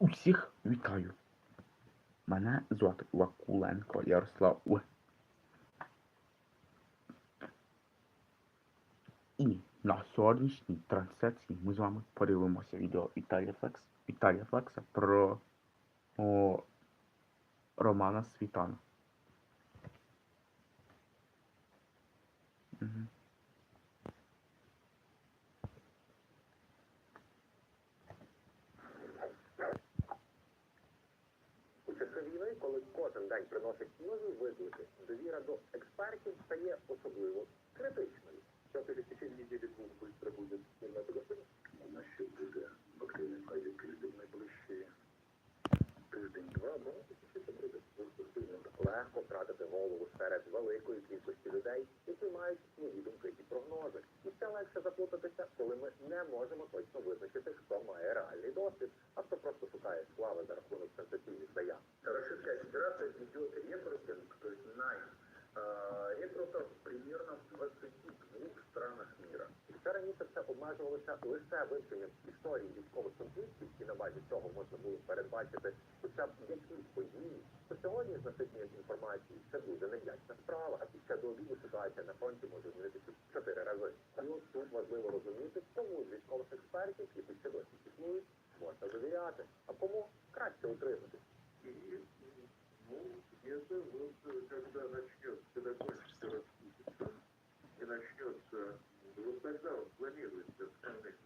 Усіх вітаю. Мене звати Вакуленко Ярослав. І на сьогоднішній трансляції ми з вами подивимося відео Віталія Флекс, Флекса про о, Романа Світана. Угу. У часи війни, коли кожен день приносить нові виклики, довіра до експертів стає особливо критичною. Що через течение недели двох швидко буде спільноти господи? У нас ще буде активний фазі тиждень найближчі тиждень-два, бо це буде дуже. Легко втратити голову серед великої кількості людей, які мають свої думки і прогнози. І ще легше заплутатися, коли ми не можемо точно визначити, хто має реальний досвід, лише вивченням історії військових конфліктів, і на базі цього можна було передбачити хоча б якісь події, то сьогодні з насиченням інформації це буде невдячна справа, а після до обіду ситуація на фронті може змінитися в чотири рази. Тому тут важливо розуміти, кому з військових експертів, які ще досі існують, можна довіряти, а кому краще утримати. И, ну, это вот э, когда начнется, когда кончится распутиться, и начнется, вот тогда вот планируется основные наступательные операции,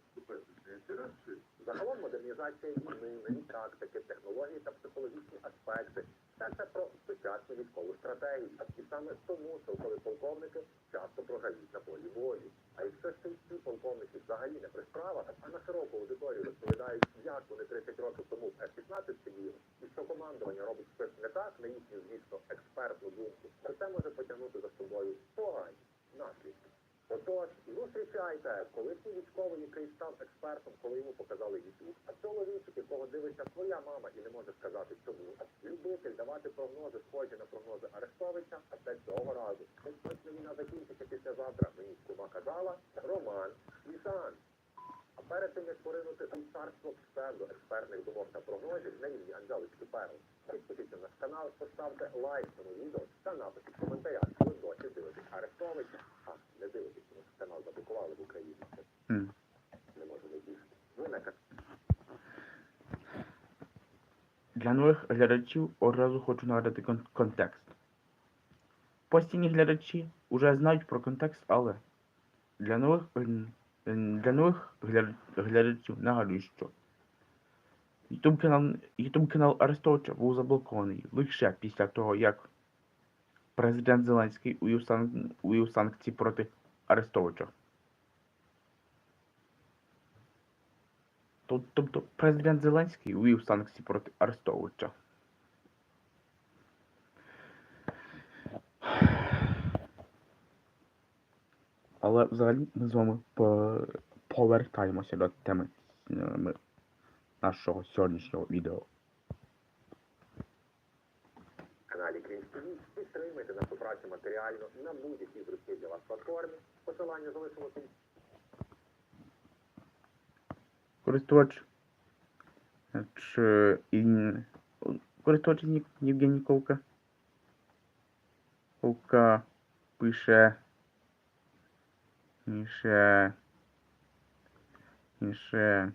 Загалом модернізація війни, нові тактики, технології та психологічні аспекти все це про сучасну військову стратегію. А і саме тому толкові полковники часто програють на полі бою. А якщо ще й ці полковники взагалі не при справах, а на широку аудиторію розповідають, як вони 30 років тому в F-16 сиділи, і що командування робить щось не так, на їхню, звісно, експертну думку, то це може потягнути за собою погані наслідки. Отож, зустрічайте, колишній військовий, який став експертом, коли йому показали YouTube, а чоловічок, якого дивиться твоя мама і не може сказати чому. Любитель давати прогнози, схожі на прогнози Арестовича, а це цього разу. Хоч війна закінчиться післязавтра, мені кума казала, Роман Світан. А перед тим, як поринути у царство псевдоекспертних думок та прогнозів на рівні Анжелочки Перл, підпишіться на наш канал, поставте лайк цьому відео та напишіть в досі дивитесь Арестовича. А, не дивитесь, тому що канал заблокували в Україні. М. Не можу вибігти. Ви на Для нових глядачів одразу хочу нагадати кон- контекст. Постійні глядачі вже знають про контекст, але для нових, для нових глядачів нагадую, що YouTube канал, YouTube канал Арестовича був заблокований лише після того, як президент Зеленський увів, санкції проти Арестовича. Тобто президент Зеленський увів санкції проти Арестовича. Але взагалі ми з вами повертаємося до теми е, нашого сьогоднішнього відео. Працю матеріально на будь-якій зручній для вас платформі. Посилання залишимо під Користувач чи користувач Євгеній Ковка. Ковка пише пише пише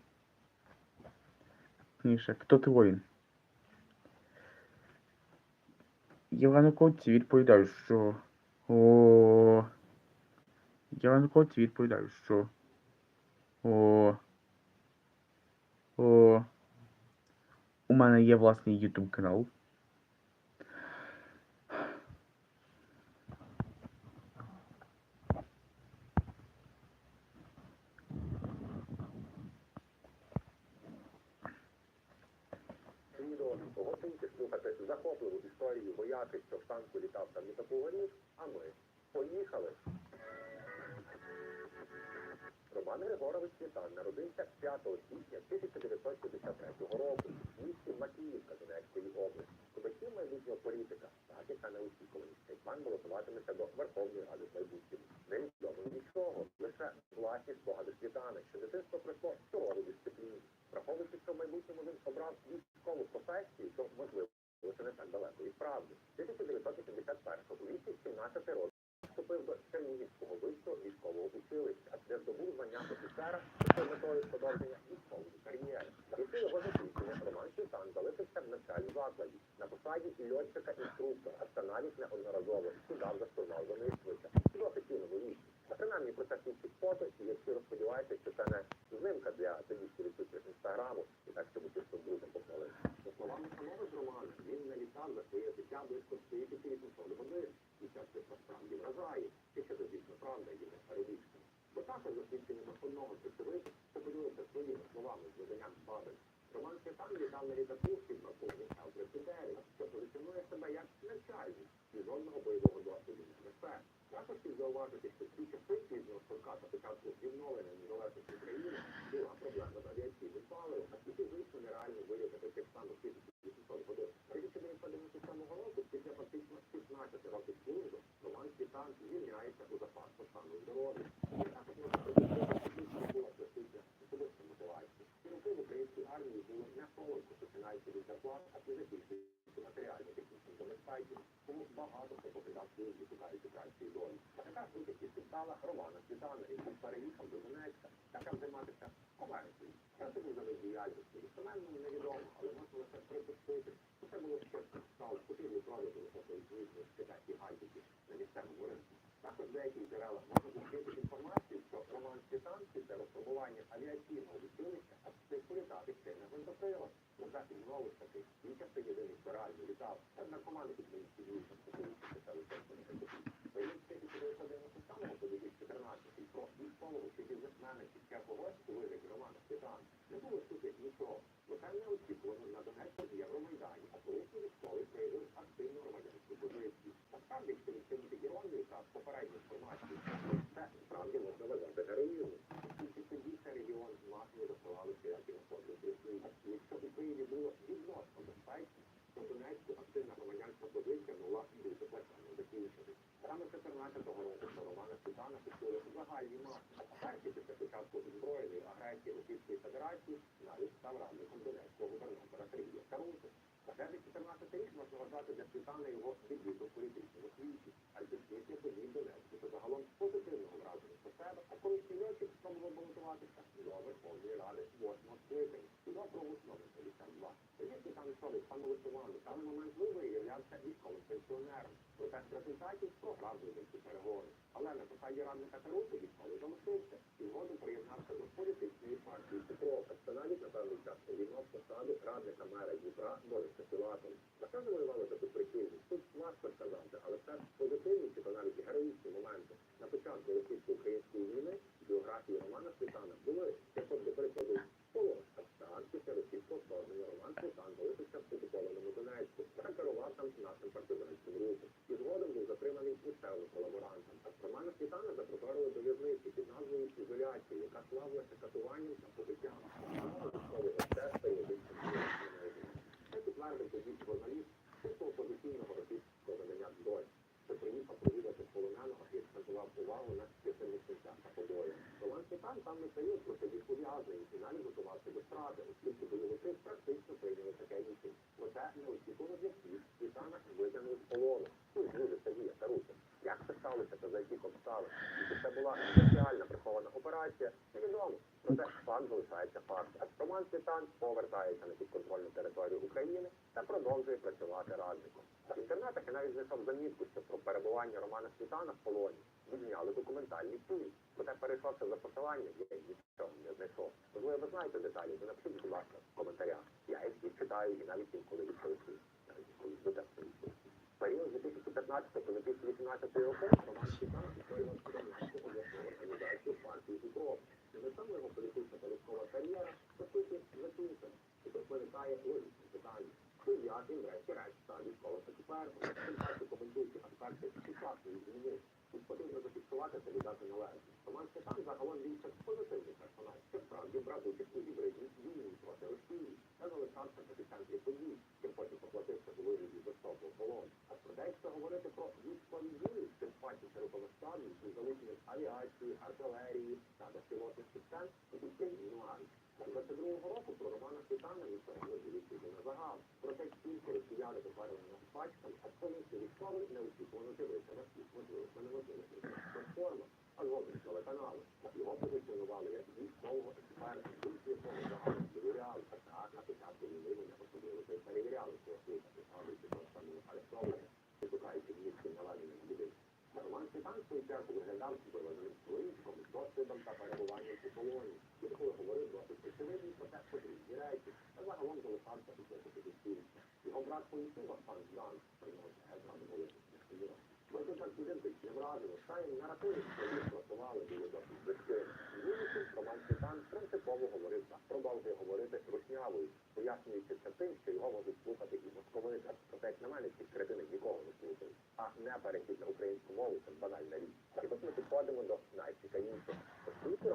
пише хто ти воїн? Євгенковці відповідають, що о Євгенковці відповідають, що о о, у мене є власний YouTube канал. Готуйте слухати захопливу історію вояки, що в танку літав там літаку горів, а ми поїхали. Роман Григорович Світан народився 5 січня 1953 року в місті Макіївка Донецької області. У батьків майбутнього політика, так яка неочікуваність. Пан балотуватиметься до Верховної Ради в майбутньому. Невідомо нічого, лише власні спогади Світана, що дитинство пройшло сурову дисципліну. Враховуючи, що в майбутньому він обрав військову професії, то можливо це не так далеко від правди. 1981-го, у віці 17 років, вступив до Чернігівського вищого військового училища, де здобув звання офіцера з метою продовження військової кар'єри. Після його закінчення Роман Світан залишився в навчальному закладі на посаді льотчика-інструктора, а каналів неодноразово сідав за штурвал до швидше в офіційному віці. Та свідчить фото, і я щиро сподіваюся, що це не знимка для тодішніх відсутніх інстаграму, і так щоб ті, хто друзям похвалити. За словами самого Романа, він не літав за своє життя близько 2800 годин, і це все насправді вражає, якщо це дійсно правда є перебільшено. Бо також за свідченнями одного з очевидців, що поділився своїми словами з виданням Бабель, Роман Світан літав на літаку з підрахунку Л-39, що позиціонує себе як навчальник і бойового досвіду не. Також слід зауважити, що ці часи пізнього сорка та початку відновлення незалежності України була проблема з авіаційним паливом, а ті фізично нереально виявити тих самих 1800 годин. 1997 року, після фактично 16 років служби, Роман Світан звільняється у запас по стану здоров'я. І також можна припустити, що була присутня особиста мотивація. Сіроки в українській армії були не солодко, починаючи від зарплат, а і закінчуючи матеріально-технічним забезпеченням. Тому багато хто покидав службу, шукаючи кращої долі. А така спитала Романа Світана, який переїхав до Донецька, та там займатися комерцією. Часу був завид діяльності. Достеменно невідомо, але можна лише припустити, що це було ще стало купівлі продажу високої звітної китайські гаджетів на місцевому ринку. Також в деяких джерелах можна зустріти інформацію, що Роман Світан після розпробування авіаційного училища встиг політати ще на гвинтокрилах. Проте і знову ж таки, він часто єдиний, реально літав, та наркомани під моїм сидіючим, спокійно писали тексти на капіталі. Поїздки 1997 по 2014 про військового чи бізнесмена чи ще когось у вигляді Романа Світана не було чути нічого. Лише неочікувано на Донецькому Євромайдані, а колишній військовий проявив активну громадянську позицію. Насправді, якщо відчинити іронію та попередню інформацію, це справді можна вважати героїном. Тільки тоді цей регіон масово засилали всілякі находи Росії. Якщо у Києві було відносно безпечно, то Донецьку активна громадянська позиція могла бути плачевно закінчити. Саме 14-го року до Романа Світана пішли загальні маси. Перші після початку збройної агресії Російської Федерації навіть став радником Донецького губернатора Сергія Каруси. Та вже 14 рік можна вважати для Світана його відбіту в політичному світі, адже світлі подій Донецьку та загалом позитивного враження про себе, а коли спільноті спробував балотуватися до Верховної Ради 8 скликання, до округу 52. Тоді Світан йшов від пану Лисувану, та момент виборів являвся військовим пенсіонером. Проте в результаті програв виборчі переговори. alla alla papà gli erano in Catalogna, che poi non fosse. Операція, невідомо. Проте факт залишається фактом. Роман Світан повертається на підконтрольну територію України та продовжує працювати радником. В інтернетах я навіть знайшов замітку, що про перебування Романа Світана в полоні відняли документальний фільм. Проте перейшовши за посиланням, я нічого не знайшов. Можливо, ви знаєте деталі, то напишіть, будь ласка, в коментарях. Я їх читаю і навіть інколи відповісти. Навіть інколи до тексту. Період з 2015 по 2018 роки Роман Світан створював керівництво обласної організації партії. І на цьому його політична військова кар'єра, по суті, закінчена. І тут виникає логічне питання. Чи як він врешті-решт став військовим експертом? Тим паче коментуючи аспекти сучасної війни. Залишався в епіцентрі подій, чим потім поплатився у вигляді жорстокого полону. А про якщо говорити про військові дії, тим паче широкомасштабні, і залучення авіації, артилерії та безпілотних систем, то тут є нюанс. З 22-го року про Романа Світана нічого не звідси на загал. Про свою чергу виглядав виведеним чоловічком з досвідом та перебуванням у полоні. Інколи говорив досить очевидні, проте потрібні речі, та загалом залишався у цьому позиційності. Його брат поїхав пан Ждан, приймався геть великих сім'я. Проте так ідентичне вразило, та й наративи, що їх просували, були досить близькими. Вулиці Роман Світан принципово говорив так, продовжує говорити руснявою, пояснюючи це тим, що його можуть слухати і як на мене, ці кретини нікого не слухають. А не перехід на українську мову це банальна річ. І тут ми підходимо до найцікавішого. Оскільки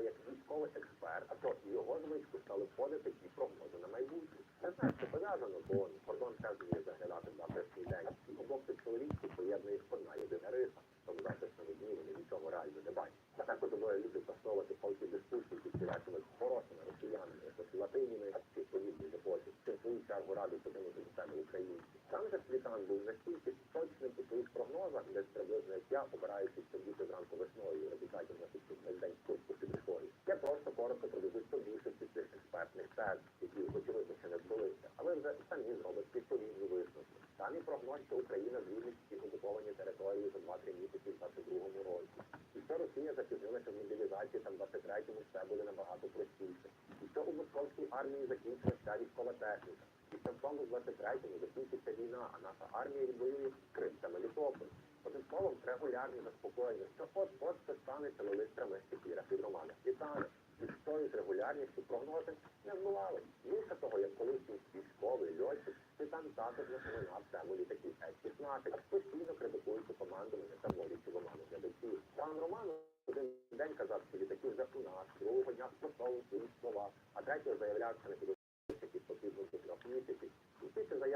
як військовий експерт, а то його звичку стали входити і прогнози на майбутнє. Що пов'язано, бо кордон вміє заглядати на перший день. І обох цих чоловіків поєднує їх одна єдина риса. Тому завтрашньому дні вони нічого реально не бачать. А також обоє люблять влаштовувати палки дискусії під цілячими хорошими росіянами, латиніми чи подібні епохи. Цим в свою чергу радить подивити до себе українці. Сам же Світан був настільки точним у своїх прогнозах, десь приблизно як я, обираючись сидіти зранку весною і результатів на весь день курсу під історії. Я просто коротко проведу що більшості цих експертних тез, які очевидно ще не збулися. А ви вже самі зробите відповідні висновки. Самі прогноз, що Україна звільнить всі окуповані території за 2-3 місяці в 22-му році. І що Росія запізнилася в мобілізації там в 23-му все буде набагато простіше. І що у московській армії закінчилася вся військова техніка. І що в 23-му закінчиться війна, а наша армія відвоює Крим та Мелітополь. Одним словом, регулярні заспокоєння, що от от це станеться листрами ефіра під Романа Світана. І з регулярністю прогнози не збували. Більше того, як колишній військовий льотчик, Світан також напоминав тему літаків С-16, постійно критикуючи командування та молячи в оману глядачів. Пан Роман один день казав, що літаки вже у нас, другого дня спростовував свої слова, а третього заявляв, що не. І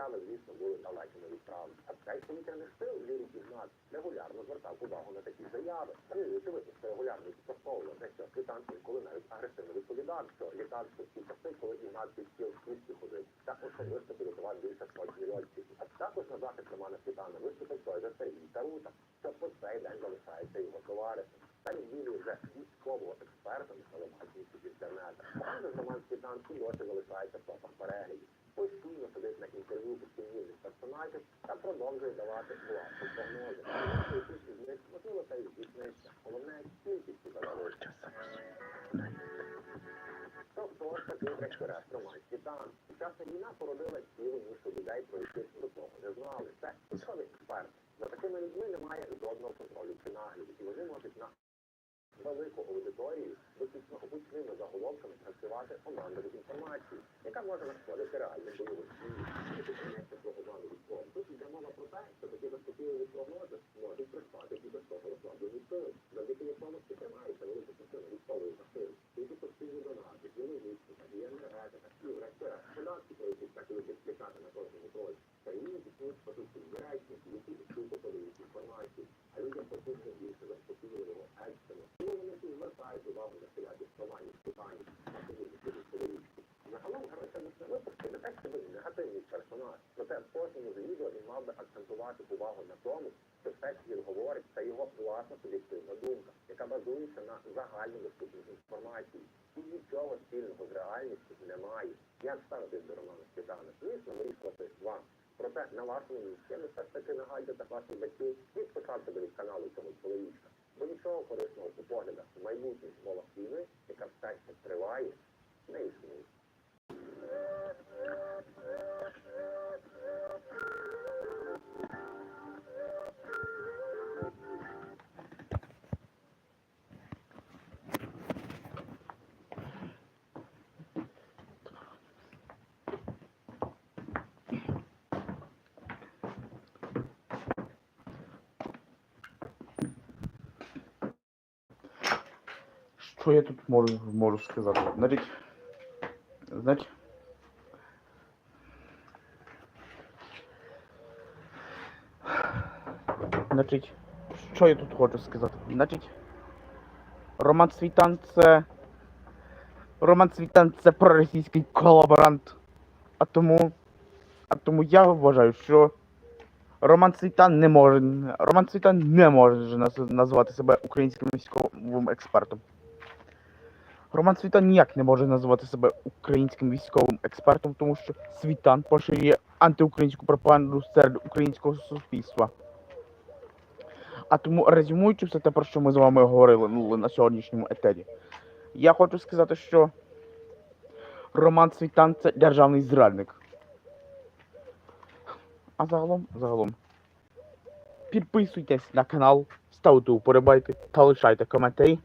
ці заяви, звісно, були далекими від правди. А цей повітряний сил Юрій Ігнат регулярно звертав увагу на такі заяви. Та очевидно, що регулярно підпасовував те, що Світан інколи навіть агресивно відповідав, що літав в часи, коли Ігнат під стіл в ходив, та особисто підготував більше сотні льотчиків. А також на захист Романа Світана виступив той же Сергій Тарута, що по цей день залишається його товаришем. Та він вже військового експерта на телебаченні інтернету. Же Роман Світан і досі залишається в топах переглядів. Постійно сидить на інтерв'ю у сумнівних персонажів та продовжує давати власні прогнози. Якісь із них, можливо, та й здійсниться. Головне, кількість залежить. Тобто ось такий. Сучасна війна породила цілу нішу людей, про яких до того не знали. Це військовий експерт. За такими людьми немає жодного контролю чи нагляду, і вони можуть на велику аудиторію виключно гучними заголовками працювати командою інформації, яка може нашкодити реальним бойовим діям. І тут йдеться про обману військовим. Тут йде мова про те, що такі заспокійливі прогнози можуть приспати і без того розслаблені сили, завдяки якому всі тримаються велику частину військової частини. Тільки постійні донати, і логістика, і енергетика, і врешті-решт податки, про які так любить клікати на кожному кроці. Та інші існують позиційні речі, які швидко подають інформацію, а людям потрібно більше заспокійливого, екстрено. Тому вони всі звертають увагу на стояти скромані питання, а тоді не чоловічки. Загалом герой сьогоднішнього випуску не так собі негативний Проте в кожному відео він мав би акцентувати увагу на тому, що все, що він говорить, це його власна суб'єктивна думка, яка базується на загальній доступній інформації. І нічого спільного з реальністю немає. Як ставитись до Романа Світана? Звісно, вирішувати вам. Проте на вашому місці я би все ж таки нагадуєте ваших батьків відписати до від каналу цього чоловічка. Бо нічого корисного у поглядах в майбутніх змовах війни, яка все ще триває, не існує. Що я тут можу, можу сказати? Значить, значить, значить, що я тут хочу сказати? Значить, Роман Світан це. Роман Світан це проросійський колаборант. А тому. А тому я вважаю, що Роман Світан не може. Роман Світан не може назвати себе українським військовим експертом. Роман Світан ніяк не може називати себе українським військовим експертом, тому що Світан поширює антиукраїнську пропаганду серед українського суспільства. А тому резюмуючи все те, про що ми з вами говорили ну, на сьогоднішньому етері, я хочу сказати, що Роман Світан це державний зрадник. А загалом, загалом. Підписуйтесь на канал, ставте уподобайки та лишайте коментарі.